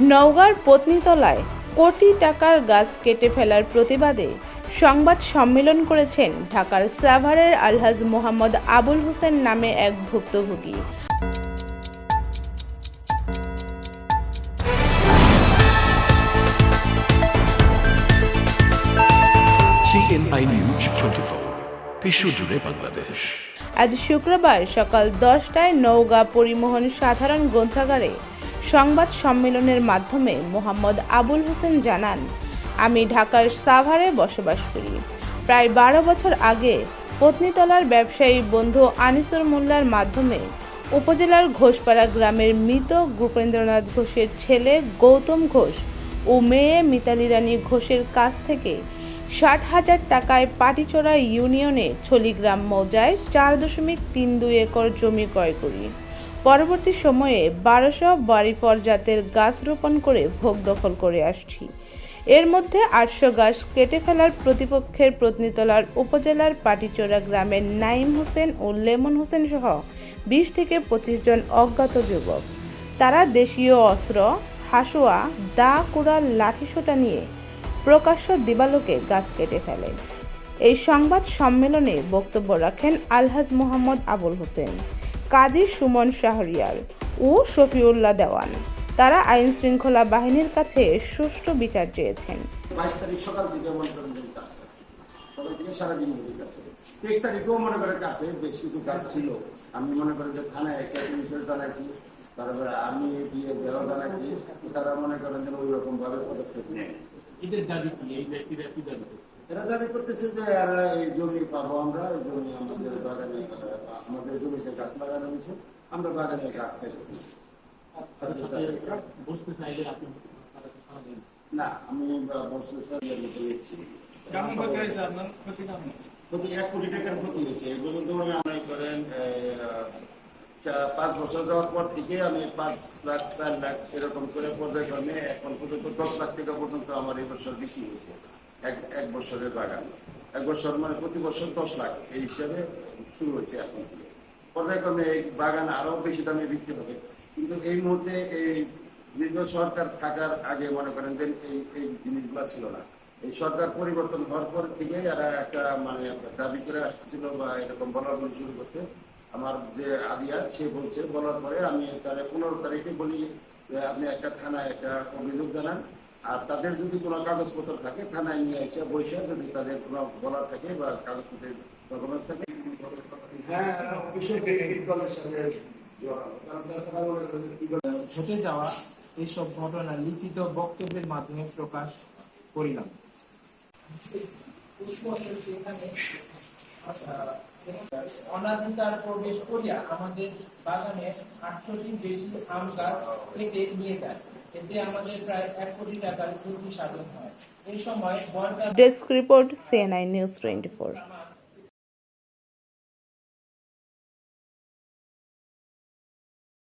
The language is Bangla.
নওগাঁর পত্নীতলায় কোটি টাকার গাছ কেটে ফেলার প্রতিবাদে সংবাদ সম্মেলন করেছেন ঢাকার সাভারের আলহাজ মোহাম্মদ আবুল হোসেন নামে এক ভুক্তভোগী। সিএনআই নিউজ টোয়েন্টি বিশ্বজুড়ে বাংলাদেশ। আজ শুক্রবার সকাল দশটায় নওগাঁ পরিবহন সাধারণ গ্রন্থাগারে সংবাদ সম্মেলনের মাধ্যমে মোহাম্মদ আবুল হোসেন জানান, আমি ঢাকার সাভারে বসবাস করি। প্রায় বারো বছর আগে পত্নীতলার ব্যবসায়ী বন্ধু আনিসুর মোল্লার মাধ্যমে উপজেলার ঘোষপাড়া গ্রামের মৃত গোপেন্দ্রনাথ ঘোষের ছেলে গৌতম ঘোষ ও মেয়ে মিতালি রানী ঘোষের কাছ থেকে ষাট হাজার টাকায় পাটিচড়া ইউনিয়নে ছলিগ্রাম মৌজায় চার দশমিক তিন দুই একর জমি ক্রয় করি। পরবর্তী সময়ে বারোশো বাড়িফর জাতের গাছ রোপণ করে ভোগ দখল করে আসছি। এর মধ্যে আটশো গাছ কেটে ফেলার প্রতিপক্ষের প্রতিনিতলার উপজেলার পাটিচোরা গ্রামের নাইম হোসেন ও লেমন হোসেন সহ বিশ থেকে পঁচিশ জন অজ্ঞাত যুবক। তারা দেশীয় অস্ত্র, হাসুয়া, দা কুড়াল লাঠিসোঁটা নিয়ে প্রকাশ্য দিবালোকে গাছ কেটে ফেলে। এই সংবাদ সম্মেলনে বক্তব্য রাখেন আলহাজ মোহাম্মদ আবুল হোসেন। কাজী সুমন শাহরিয়ার ও শফিউল্লাহ দেওয়ান। তারা আইন শৃঙ্খলা বাহিনীর কাছে সুষ্ঠু বিচার চেয়েছেন। বাইশ তারিখ সকাল থেকে মনে করেন যে কাজ সকাল থেকে সারাদিন মধ্যে কাজ করে। তেইশ তারিখেও মনে করেন কাছে বেশ কিছু কাজ ছিল। আমি মনে করেন যে থানায় একটা পুলিশের জানাইছি তারপরে আমি দেওয়া জানাইছি তারা মনে করেন যে ওই রকম ভাবে পদক্ষেপ নেয়। এদের দাবি কি? এই ব্যক্তিরা কি দাবি করছে? এরা দাবি করতেছে যে এরা এই জমি পাবো আমরা এই জমি আমাদের বাগানে আমাদের জমিতে গাছ লাগানো হয়েছে আমরা বাগানে গাছ আপনি তাদেরকে সাড়া দেন। না আমি এক কোটি টাকার ক্ষতি হয়েছে। আমি করেন পাঁচ বছর যাওয়ার পর থেকে আমি পাঁচ লাখ চার লাখ এরকম করে পর্যায়ক্রমে এখন পর্যন্ত দশ লাখ টাকা পর্যন্ত আমার এই বছর বিক্রি হয়েছে। এক এক বছরের বাগান। এক বছর মানে প্রতি বছর দশ লাখ, এই হিসাবে শুরু হয়েছে এখন। পর্যায়ক্রমে এই বাগান আরও বেশি দামে বিক্রি হবে। কিন্তু এই মুহূর্তে এই দীর্ঘ সরকার থাকার আগে মনে করেন যে এই এই জিনিসগুলো ছিল না। এই সরকার পরিবর্তন হওয়ার পর থেকে এরা একটা মানে দাবি করে আসতেছিল বা এরকম বলার বলি শুরু করছে। আমার যে আদিয়া, সে বলছে, বলার পরে আমি তার পনেরো তারিখে বলি আপনি একটা থানায় একটা অভিযোগ জানান। আর তাদের যদি কোনো কাগজপত্র থাকে থানায় নিয়ে এসে বসে যদি তাদের কোনো বলার থাকে বা কাগজপত্রের ডকুমেন্টস থাকে হ্যাঁ অবশ্যই দলের সাথে জড়ানো। কারণ তাছাড়া করেন যে কি করে ঘটে যাওয়া এইসব ঘটনা লিখিত বক্তব্যের মাধ্যমে প্রকাশ করিলাম। অনাধিকার প্রবেশ করিয়া আমাদের বাগানে আটশোটি বেশি আম গাছ কেটে নিয়ে যায়। এতে আমাদের প্রায় এক কোটি টাকার ক্ষতি সাধন হয়। এই সময় desk report CNI news twenty four